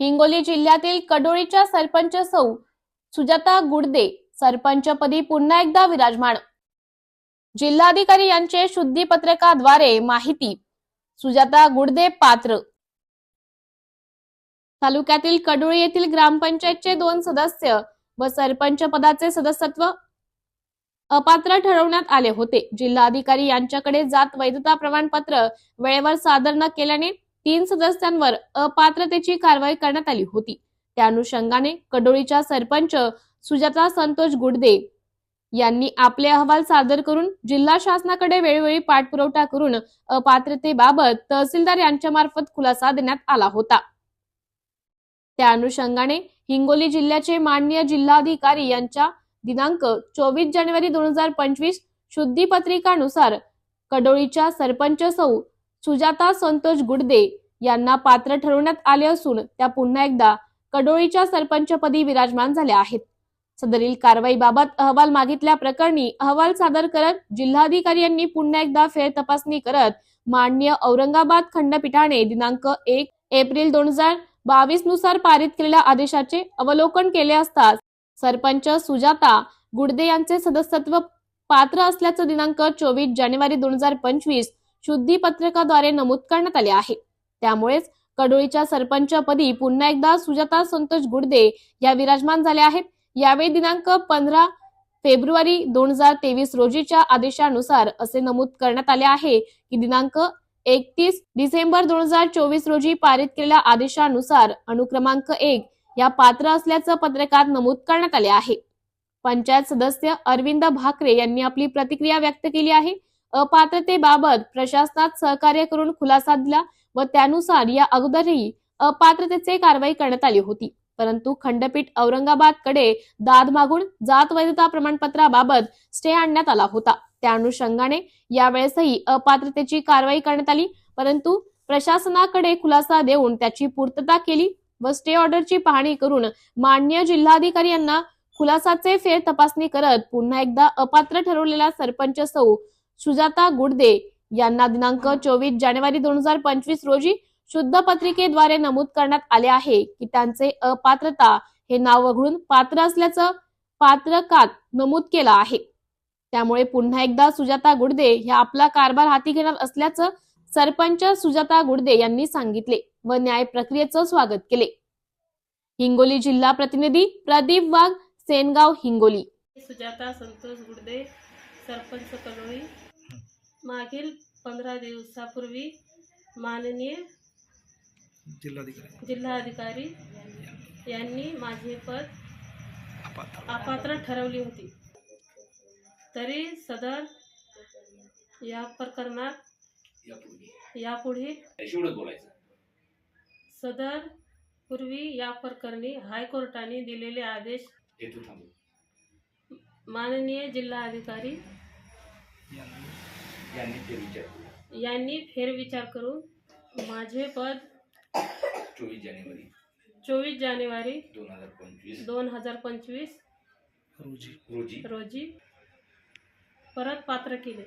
हिंगोली जिल्ह्यातील कडोळीच्या सरपंच सौ सुजाता गुडदे सरपंचपदी पुन्हा एकदा विराजमान. जिल्हाधिकारी यांचे शुद्धीपत्रकाद्वारे माहिती सुजाता गुडदे पात्र. तालुक्यातील कडोळी येथील ग्रामपंचायतचे दोन सदस्य व सरपंच पदाचे सदस्यत्व अपात्र ठरवण्यात आले होते. जिल्हाधिकारी यांच्याकडे जात वैधता प्रमाणपत्र वेळेवर सादर न केल्याने तीन सदस्यांवर अपात्रतेची कारवाई करण्यात आली होती. त्या अनुषंगाने कडोळीच्या सरपंच सुजाता संतोष गुडदे यांनी आपले अहवाल सादर करून जिल्हा शासनाकडे वेळोवेळी पाठपुरवठा करून अपात्रतेबाबत तहसीलदार यांच्या मार्फत खुलासा देण्यात आला होता. त्या अनुषंगाने हिंगोली जिल्ह्याचे माननीय जिल्हाधिकारी यांच्या दिनांक चोवीस जानेवारी दोन हजार पंचवीस शुद्धी पत्रिकानुसार कडोळीच्या सरपंच सौ सुजाता संतोष गुडदे यांना पात्र ठरवण्यात आले असून त्या पुन्हा एकदा कडोळीच्या सरपंचपदी विराजमान झाल्या आहेत. सदरील कारवाईबाबत अहवाल मागितल्या प्रकरणी अहवाल सादर करत जिल्हाधिकारी यांनी पुन्हा एकदा फेर तपासणी करत मान्य औरंगाबाद खंडपीठाने दिनांक एक एप्रिल दोन हजार बावीसनुसार पारित केलेल्या आदेशाचे अवलोकन केले असता सरपंच सुजाता गुडदे यांचे सदस्यत्व पात्र असल्याचं दिनांक चोवीस जानेवारी दोन हजार पंचवीस शुद्धीपत्रकाद्वारे नमूद करण्यात आले आहे. त्यामुळेच कडोळीच्या सरपंचपदी पुन्हा एकदा सुजाता संतोष गुडदे या विराजमान झाल्या आहेत. यावेळी दिनांक पंधरा फेब्रुवारी दोन हजार तेवीस रोजीच्या आदेशानुसार असे नमूद करण्यात आले आहे की दिनांक एकतीस डिसेंबर दोन हजार चोवीस रोजी पारित केलेल्या आदेशानुसार अनुक्रमांक एक या पात्र असल्याचं पत्रकात नमूद करण्यात आले आहे. पंचायत सदस्य अरविंद भाकरे यांनी आपली प्रतिक्रिया व्यक्त केली आहे. अपात्रतेबाबत प्रशासनात सहकार्य करून खुलासा दिला व त्यानुसार या अगोदरही अपात्रतेचे कारवाई करण्यात आली होती. परंतु खंडपीठ औरंगाबादकडे दाद मागून जात वैधता प्रमाणपत्राबाबत स्टे आणण्यात आला होता. त्या अनुषंगाने यावेळेसही अपात्रतेची कारवाई करण्यात आली परंतु प्रशासनाकडे खुलासा देऊन त्याची पूर्तता केली व स्टे ऑर्डरची पाहणी करून मान्य जिल्हाधिकारी यांना खुलासाचे फेर तपासणी करत पुन्हा एकदा अपात्र ठरवलेला सरपंच सौ सुजाता गुडदे यांना दिनांक चोवीस जानेवारी दोन हजार पंचवीस रोजी शुद्ध पत्रिकेद्वारे नमूद करण्यात आले आहे की त्यांचे अपात्रता हे नाव वगळून पात्र असल्याचं पात्रकात नमूद केलं आहे. त्यामुळे पुन्हा एकदा सुजाता गुडदे ह्या आपला कारभार हाती घेणार असल्याचं सरपंच सुजाता गुडदे यांनी सांगितले व न्याय प्रक्रियेचं स्वागत केले. हिंगोली जिल्हा प्रतिनिधी प्रदीप वाघ सेनगाव हिंगोली. सुजाता संतोष गुडदे सरपंच कलोळी मागील पंधरा दिवसापूर्वी माननीय जिल्हाधिकारी. जिल्हाधिकारी यांनी माझे पद अपात्र. ठरवली होती. तरी सदर या प्रकरणात यापुढे सदर पूर्वी या प्रकरणी हायकोर्टाने दिलेले आदेश माननीय जिल्हाधिकारी यांनी ते विचार केला. यांनी फेरविचार करून माझे पद चोवीस जानेवारी चोवीस जानेवारी दोन हजार पंचवीस दोन हजार पंचवीस रोजी. रोजी. रोजी परत पात्र केले.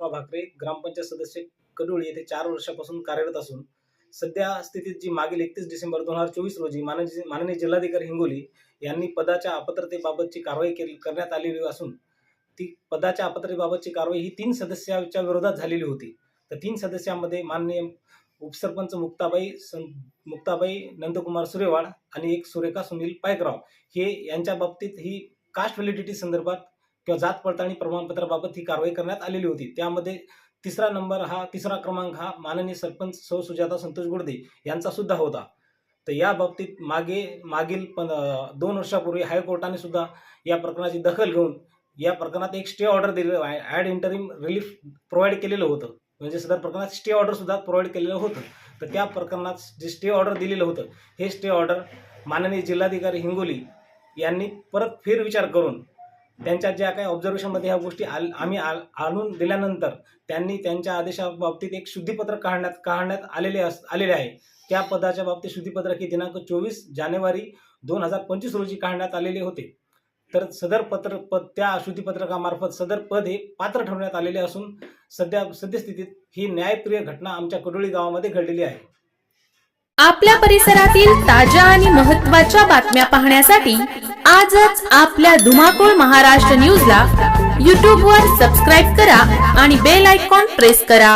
बा भाकरे ग्रामपंचायत सदस्य कडोळी येथे चार वर्षापासून कार्यरत असून सध्या स्थितीत जी मागील एकतीस डिसेंबर दोन हजार चोवीस रोजी माननीय माननीय जिल्हाधिकारी हिंगोली यांनी पदाच्या अपात्रतेबाबतची कारवाई केली करण्यात आलेली असून ती पदाच्या अपात्रतेबाबतची कारवाई ही तीन सदस्याच्या विरोधात झालेली होती. तर तीन सदस्यांमध्ये माननीय उपसरपंच मुक्ताबाई सं मुक्ताबाई नंदकुमार सुरेवाड आणि एक सुरेखा सुनील पायकराव. हे यांच्या बाबतीत ही कास्ट व्हॅलिडिटी संदर्भात किंवा जात पडताळणी प्रमाणपत्राबाबत ही कारवाई करण्यात आलेली होती. त्यामध्ये तिसरा नंबर हा तिसरा क्रमांक हा माननीय सरपंच सौ सुजाता संतोष गुडदे यांचा सुद्धा होता. तर या बाबतीत मागे मागील पण दोन वर्षापूर्वी हायकोर्टाने सुद्धा या प्रकरणाची दखल घेऊन या प्रकरणात एक स्टे ऑर्डर दिलेलं ॲड इंटरिम रिलीफ प्रोव्हाइड केलेलं होतं. म्हणजे सदर प्रकरणात स्टे ऑर्डर सुद्धा प्रोव्हाइड केलेलं होतं. तर त्या प्रकरणात जे स्टे ऑर्डर दिलेलं होतं हे स्टे ऑर्डर माननीय जिल्हाधिकारी हिंगोली यांनी परत फेरविचार करून त्यांच्या ज्या काही ऑब्झर्वेशनमध्ये ह्या गोष्टी आल आम्ही आल आणून दिल्यानंतर त्यांनी त्यांच्या आदेशाबाबतीत एक शुद्धीपत्रक काढण्यात काढण्यात आलेले अस आलेले आहे. त्या पदाच्या बाबतीत शुद्धीपत्रक हे दिनांक चोवीस जानेवारी दोन हजार पंचवीस रोजी काढण्यात आलेले होते. तर सदर पत्र पद त्या अशुद्धीपत्रकामार्फत सदर पद हे पात्र ठरवण्यात आलेले असून सध्या सद्यस्थितीत ही न्यायप्रिय घटना आमच्या कडोळी गावामध्ये घडलेली आहे. आपल्या परिसरातील ताज्या आणि महत्त्वाच्या बातम्या पाहण्यासाठी आजच आपल्या धुमाकूळ महाराष्ट्र न्यूजला यूट्यूबवर सबस्क्राईब करा आणि बेल आयकॉन प्रेस करा.